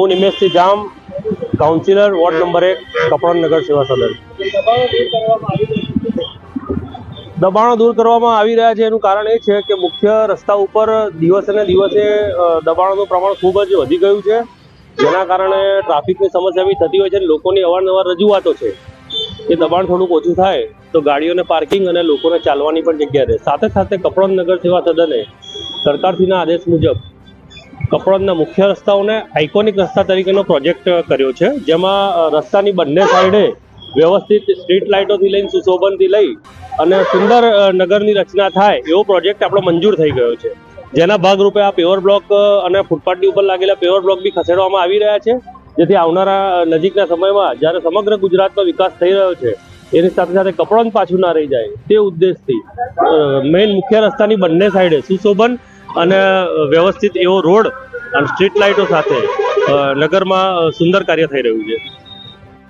હું નિમેશથી જામ કાઉન્સિલર વોર્ડ નંબર એક, કપડન નગર સેવા સદન. દબાણો દૂર કરવામાં આવી રહ્યા છે, એનું કારણ એ છે કે મુખ્ય રસ્તા ઉપર દિવસે ને દિવસે દબાણોનું પ્રમાણ ખૂબ જ વધી ગયું છે. જેના કારણે ટ્રાફિકની સમસ્યા બી થતી હોય છે અને લોકોની અવારનવાર રજૂઆતો છે કે દબાણ થોડુંક ઓછું થાય તો ગાડીઓને પાર્કિંગ અને લોકોને ચાલવાની પણ જગ્યા રહે. સાથે સાથે કપડન નગર સેવા સદને સરકારશ્રીના આદેશ મુજબ કપડવંજના મુખ્ય રસ્તાઓને આઇકોનિક રસ્તા તરીકેનો પ્રોજેક્ટ કર્યો છે. જેમાં રસ્તાની બંને સાઈડે વ્યવસ્થિત સ્ટ્રીટ લાઇટોથી લઈને સુશોભનથી લઈ અને સુંદર નગરની રચના થાય એવો પ્રોજેક્ટ આપણો મંજૂર થઈ ગયો છે. જેના ભાગરૂપે આ પેવર બ્લોક અને ફૂટપાથની ઉપર લાગેલા પેવર બ્લોક બી ખસેડવામાં આવી રહ્યા છે. જેથી આવનારા નજીકના સમયમાં જ્યારે સમગ્ર ગુજરાતનો વિકાસ થઈ રહ્યો છે, એની સાથે સાથે કપડાં પાછું ના રહી જાય. તે ઉદ્દેશથી મેઇન મુખ્ય રસ્તાની બંને સાઈડે સુશોભન અને વ્યવસ્થિત એવો રોડ અને સ્ટ્રીટ લાઇટો સાથે નગરમાં સુંદર કાર્ય થઈ રહ્યું છે.